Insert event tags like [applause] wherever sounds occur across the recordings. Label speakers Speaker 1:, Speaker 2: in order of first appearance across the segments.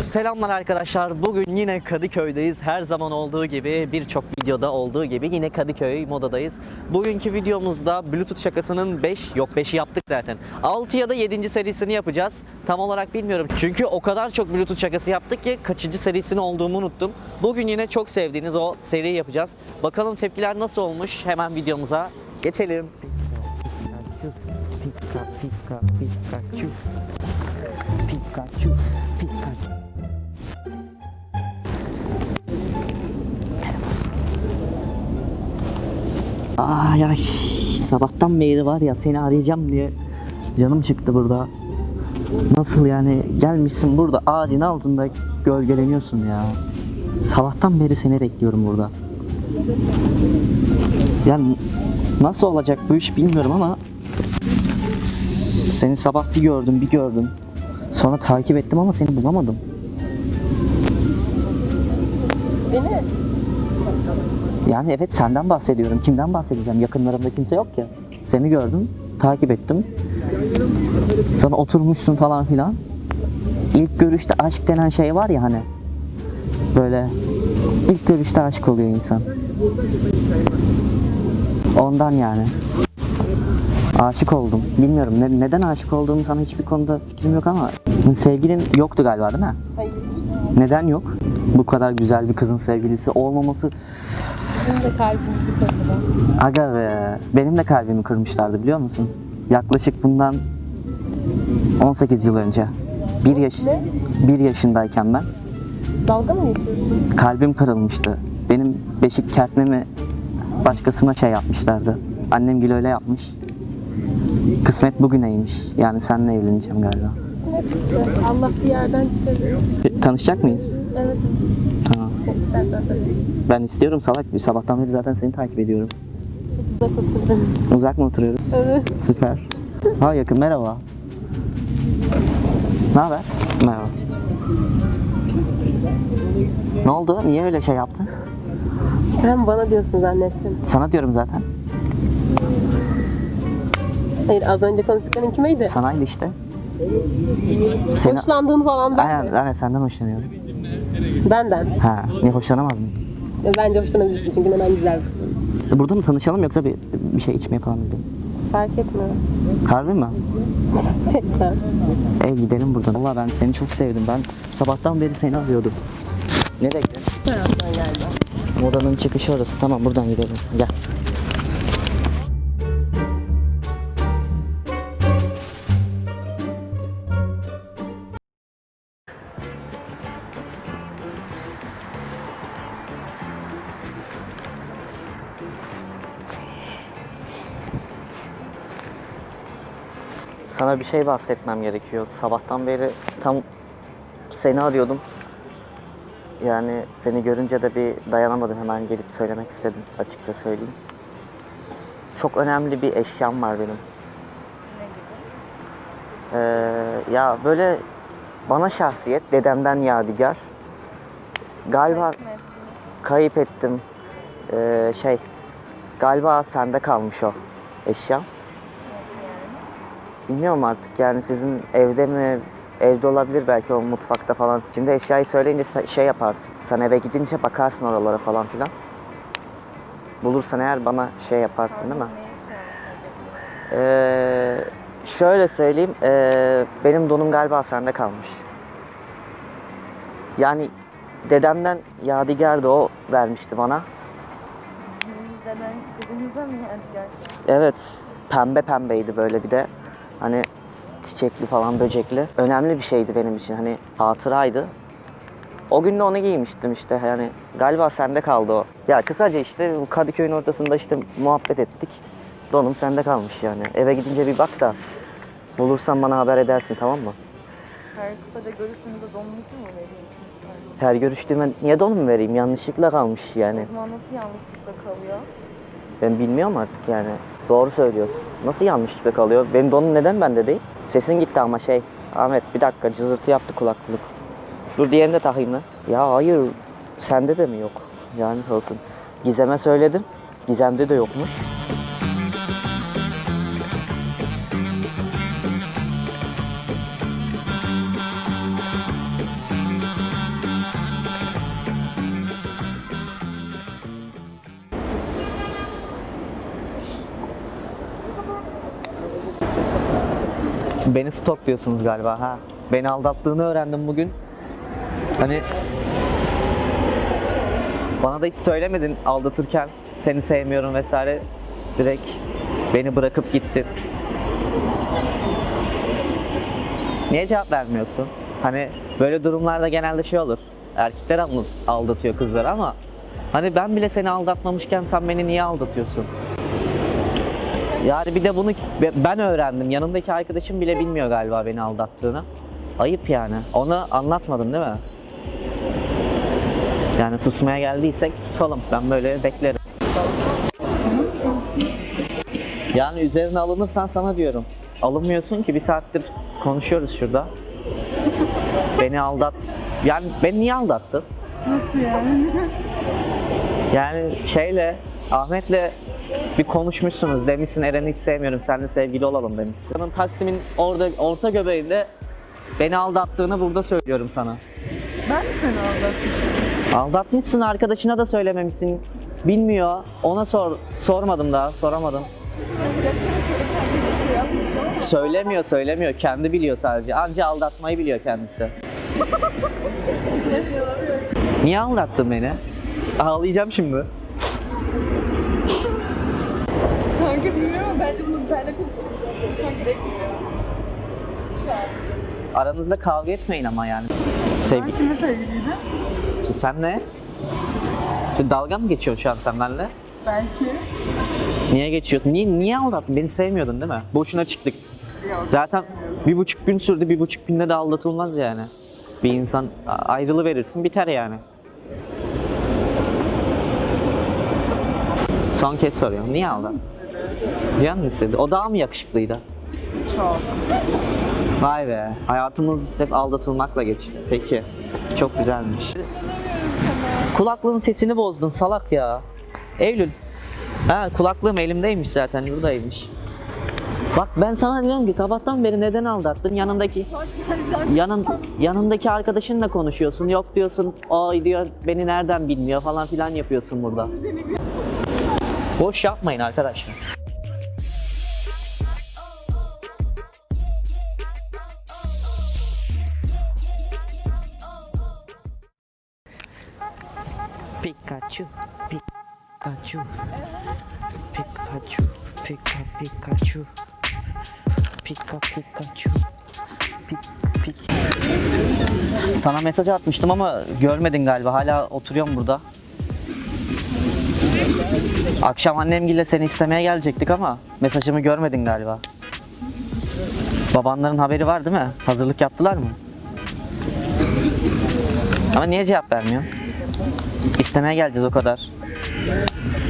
Speaker 1: Selamlar arkadaşlar. Bugün yine Kadıköy'deyiz. Her zaman olduğu gibi birçok videoda olduğu gibi yine Kadıköy modadayız. Bugünkü videomuzda Bluetooth şakasının 5 yok 5'i yaptık zaten. 6 ya da 7. serisini yapacağız. Tam olarak bilmiyorum. Çünkü o kadar çok Bluetooth şakası yaptık ki kaçıncı serisini olduğumu unuttum. Bugün yine çok sevdiğiniz o seriyi yapacağız. Bakalım tepkiler nasıl olmuş? Hemen videomuza geçelim. Pika pika Pikachu Pikachu Pikachu Ay ay sabahtan beri var ya seni arayacağım diye canım çıktı burada. Nasıl yani gelmişsin burada ağacın altında gölgeleniyorsun ya. Sabahtan beri seni bekliyorum burada. Yani nasıl olacak bu iş bilmiyorum ama seni sabah bir gördüm bir gördüm. Sonra takip ettim ama seni bulamadım.
Speaker 2: Beni
Speaker 1: Yani evet senden bahsediyorum. Kimden bahsedeceğim? Yakınlarımda kimse yok ya. Seni gördüm, takip ettim. Sana oturmuşsun falan filan. İlk görüşte aşk denen şey var ya hani. Böyle ilk görüşte aşık oluyor insan. Ondan yani. Aşık oldum. Bilmiyorum ne- neden aşık olduğumu sana hiçbir konuda fikrim yok ama sevgilin yoktu galiba değil mi?
Speaker 2: hayır.
Speaker 1: Neden yok? Bu kadar güzel bir kızın sevgilisi olmaması
Speaker 2: Bizim de kalbimizi kırdı.
Speaker 1: Aga be, benim de kalbimi kırmışlardı biliyor musun? Yaklaşık bundan 18 yıl önce. Bir yaş,
Speaker 2: Ne?
Speaker 1: bir yaşındayken ben
Speaker 2: Dalga mı geçiyorsun?
Speaker 1: kalbim kırılmıştı. Benim beşik kertmemi başkasına şey yapmışlardı. Annem gül öyle yapmış. Kısmet bugüneymiş. Yani seninle evleneceğim galiba.
Speaker 2: Allah bir yerden çıkarıyor.
Speaker 1: Tanışacak mıyız?
Speaker 2: Evet.
Speaker 1: Tamam. Ben istiyorum salak. Bir sabahtan beri zaten seni takip ediyorum.
Speaker 2: Uzak otururuz.
Speaker 1: Uzak mı oturuyoruz?
Speaker 2: Evet.
Speaker 1: Süper. Ha yakın merhaba. Ne haber? Merhaba. Ne oldu? Niye öyle şey yaptın?
Speaker 2: Ben bana diyorsun zannettim.
Speaker 1: Sana diyorum zaten.
Speaker 2: Hayır az önce konuştukların kimeydi?
Speaker 1: Sanaydı işte. Seni...
Speaker 2: Hoşlandığını falan ben
Speaker 1: Aynen,
Speaker 2: mi?
Speaker 1: aynen senden hoşlanıyorum.
Speaker 2: Benden.
Speaker 1: Ha, niye hoşlanamaz mı?
Speaker 2: E, Bence hoşlanabilirsin çünkü neden güzel kızsın.
Speaker 1: E, Burada mı tanışalım yoksa bir, bir şey içmeye falan mı gidelim?
Speaker 2: Fark etme.
Speaker 1: Harbi mi?
Speaker 2: Gerçekten.
Speaker 1: E gidelim buradan. Valla ben seni çok sevdim. Ben sabahtan beri seni arıyordum. Nereye gidelim?
Speaker 2: Taraftan galiba.
Speaker 1: Modanın çıkışı orası. Tamam buradan gidelim. Gel. Sana bir şey bahsetmem gerekiyor. Sabahtan beri tam seni arıyordum. Yani seni görünce de bir dayanamadım hemen gelip söylemek istedim açıkça söyleyeyim. Çok önemli bir eşyam var benim. Ee, ya böyle bana şahsiyet dedemden yadigar. Galiba kayıp ettim. Ee, şey galiba sende kalmış o eşya. Bilmiyorum artık yani sizin evde mi evde olabilir belki o mutfakta falan. Şimdi eşyayı söyleyince şey yaparsın. Sen eve gidince bakarsın oralara falan filan. Bulursan eğer bana şey yaparsın değil mi? Ee, şöyle söyleyeyim. ee, benim donum galiba sende kalmış. Yani dedemden yadigardı o vermişti bana.
Speaker 3: Dededen kızınıza mı yadigar?
Speaker 1: Evet, pembe pembeydi böyle bir de. Hani çiçekli falan böcekli. Önemli bir şeydi benim için. Hani hatıraydı. O gün de onu giymiştim işte. Yani galiba sende kaldı o. Ya kısaca işte Kadıköy'ün ortasında işte muhabbet ettik. Donum sende kalmış yani. Eve gidince bir bak da bulursan bana haber edersin tamam mı?
Speaker 3: Her kısaca görüşünüzde donunuzu mu vereyim?
Speaker 1: Her görüştüğüme niye donum vereyim? Yanlışlıkla kalmış yani.
Speaker 3: O zaman nasıl yanlışlıkla kalıyor?
Speaker 1: Ben bilmiyorum artık yani. Doğru söylüyorsun. Nasıl yanlışlıkla kalıyor? Benim donum neden bende değil? Sesin gitti ama şey. Ahmet bir dakika cızırtı yaptı kulaklık. Dur diğerini de takayım lan. Ya hayır. Sende de mi yok? Yani olsun. Gizem'e söyledim. Gizem'de de yokmuş. Beni stalkluyorsunuz galiba ha. Beni aldattığını öğrendim bugün. Hani bana da hiç söylemedin aldatırken seni sevmiyorum vesaire. Direkt beni bırakıp gittin. Niye cevap vermiyorsun? Hani böyle durumlarda genelde şey olur. Erkekler aldatıyor kızları ama hani ben bile seni aldatmamışken sen beni niye aldatıyorsun? Yani bir de bunu ben öğrendim. Yanımdaki arkadaşım bile bilmiyor galiba beni aldattığını. Ayıp yani. Onu anlatmadın değil mi? Yani susmaya geldiysek susalım. Ben böyle beklerim. Yani üzerine alınırsan sana diyorum. Alınmıyorsun ki bir saattir konuşuyoruz şurada. Beni aldat. Yani beni niye aldattın?
Speaker 3: Nasıl yani? [laughs]
Speaker 1: Yani şeyle Ahmet'le bir konuşmuşsunuz demişsin Eren'i hiç sevmiyorum seninle sevgili olalım demişsin. Senin Taksim'in orada orta göbeğinde beni aldattığını burada söylüyorum sana.
Speaker 3: Ben mi seni aldatmışım?
Speaker 1: Aldatmışsın arkadaşına da söylememişsin. Bilmiyor. Ona sor sormadım daha soramadım. Söylemiyor söylemiyor kendi biliyor sadece. Anca aldatmayı biliyor kendisi. [laughs] Niye aldattın beni? Ağlayacağım şimdi.
Speaker 3: Kanka bilmiyorum ama bence bunu benimle konuşmak gerekmiyor.
Speaker 1: Aranızda kavga etmeyin ama yani. Sevgi.
Speaker 3: Ben kime sevgiliydim?
Speaker 1: Sen ne? Bir Dalga mı geçiyorsun şu an sen benimle?
Speaker 3: Belki.
Speaker 1: Niye geçiyorsun? Niye, niye aldattın? Beni sevmiyordun değil mi? Boşuna çıktık.
Speaker 3: Yok.
Speaker 1: Zaten bir buçuk gün sürdü, bir buçuk günde de aldatılmaz yani. Bir insan ayrılı verirsin biter yani. Son kez soruyorum. Niye aldattın? Cihan mı istedi? O daha mı yakışıklıydı?
Speaker 3: Çok.
Speaker 1: Vay be. Hayatımız hep aldatılmakla geçti. Peki. Çok güzelmiş. Kulaklığın sesini bozdun salak ya. Eylül. Ha kulaklığım elimdeymiş zaten buradaymış. Bak ben sana diyorum ki sabahtan beri neden aldattın? Yanındaki yanın yanındaki arkadaşınla konuşuyorsun. Yok diyorsun. Ay diyor beni nereden bilmiyor falan filan yapıyorsun burada. Boş yapmayın arkadaşlar. Pikachu, Pikachu, Pikachu, Pika Pikachu, Pika Pikachu, Pik Pik. Sana mesaj atmıştım ama görmedin galiba. Hala oturuyorum burada. Akşam annemgille seni istemeye gelecektik ama mesajımı görmedin galiba. Babanların haberi var değil mi? Hazırlık yaptılar mı? Ama niye cevap vermiyor? İstemeye geleceğiz o kadar.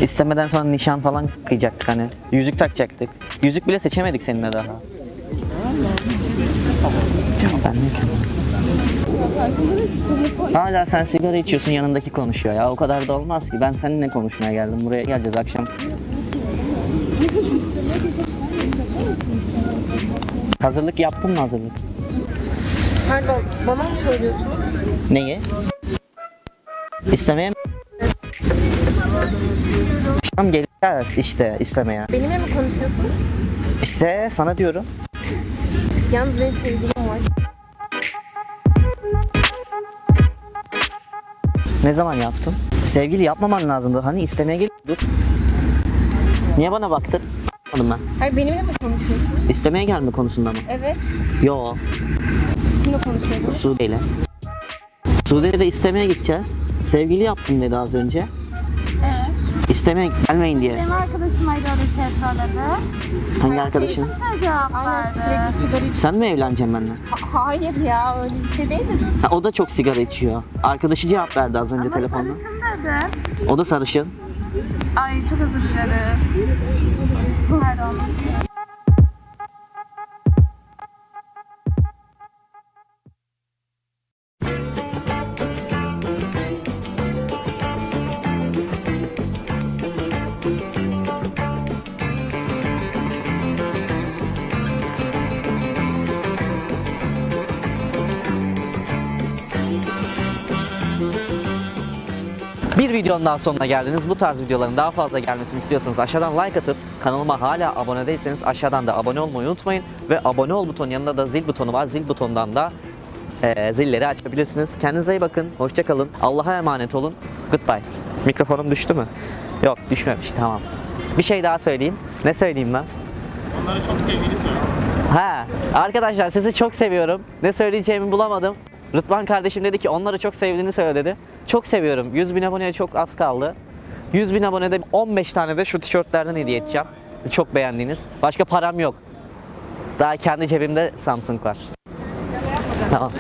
Speaker 1: İstemeden sonra nişan falan kıyacaktık hani. Yüzük takacaktık. Yüzük bile seçemedik seninle daha. Vermiyor ki. Hala sen sigara içiyorsun yanındaki konuşuyor ya. O kadar da olmaz ki. Ben seninle konuşmaya geldim. Buraya geleceğiz akşam. Hazırlık yaptın mı hazırlık?
Speaker 3: Pardon, bana mı söylüyorsun?
Speaker 1: Neyi? İstemeye mi? Akşam geleceğiz işte istemeye.
Speaker 3: Benimle mi konuşuyorsun?
Speaker 1: İşte sana diyorum.
Speaker 3: Yalnız benim sevgilim var.
Speaker 1: Ne zaman yaptın? Sevgili yapmaman lazımdı. Hani istemeye geliyorduk. Niye bana baktın? Anladım ben.
Speaker 3: Hayır benimle mi konuşuyorsun?
Speaker 1: İstemeye gelme konusunda mı?
Speaker 3: Evet.
Speaker 1: Yo,
Speaker 3: Kimle konuşuyordun?
Speaker 1: Sude ile. Sude'ye de istemeye gideceğiz. Sevgili yaptım dedi az önce.
Speaker 4: Evet.
Speaker 1: İstemeye gelmeyin diye.
Speaker 4: Benim arkadaşımaydı öyle şey söyledi.
Speaker 1: Hangi
Speaker 4: Şey
Speaker 1: arkadaşın?
Speaker 4: sana cevap verdi.
Speaker 3: Sürekli sigara iç.
Speaker 1: Sen mi evleneceksin benimle?
Speaker 4: Ha- hayır ya öyle bir şey değil de.
Speaker 1: Ha, o da çok sigara içiyor. Arkadaşı cevap verdi az önce
Speaker 4: Ama
Speaker 1: telefonda.
Speaker 4: sarışın dedi.
Speaker 1: O da sarışın.
Speaker 4: Ay çok özür dileriz. Pardon.
Speaker 1: Videonun daha sonuna geldiniz. Bu tarz videoların daha fazla gelmesini istiyorsanız aşağıdan like atıp kanalıma hala abone değilseniz aşağıdan da abone olmayı unutmayın. Ve abone ol butonu yanında da zil butonu var. Zil butonundan da eee, zilleri açabilirsiniz. Kendinize iyi bakın. Hoşçakalın. Allah'a emanet olun. Goodbye. Mikrofonum düştü mü? Yok düşmemiş tamam. Bir şey daha söyleyeyim. Ne söyleyeyim lan?
Speaker 5: Onları çok sevdiğini söyle.
Speaker 1: Ha, arkadaşlar sizi çok seviyorum. Ne söyleyeceğimi bulamadım. Rıdvan kardeşim dedi ki onları çok sevdiğini söyle dedi. Çok seviyorum. 100 bin aboneye çok az kaldı. 100 bin abonede 15 tane de şu tişörtlerden hediye edeceğim. Çok beğendiğiniz. Başka param yok. Daha kendi cebimde Samsung var. Tamam.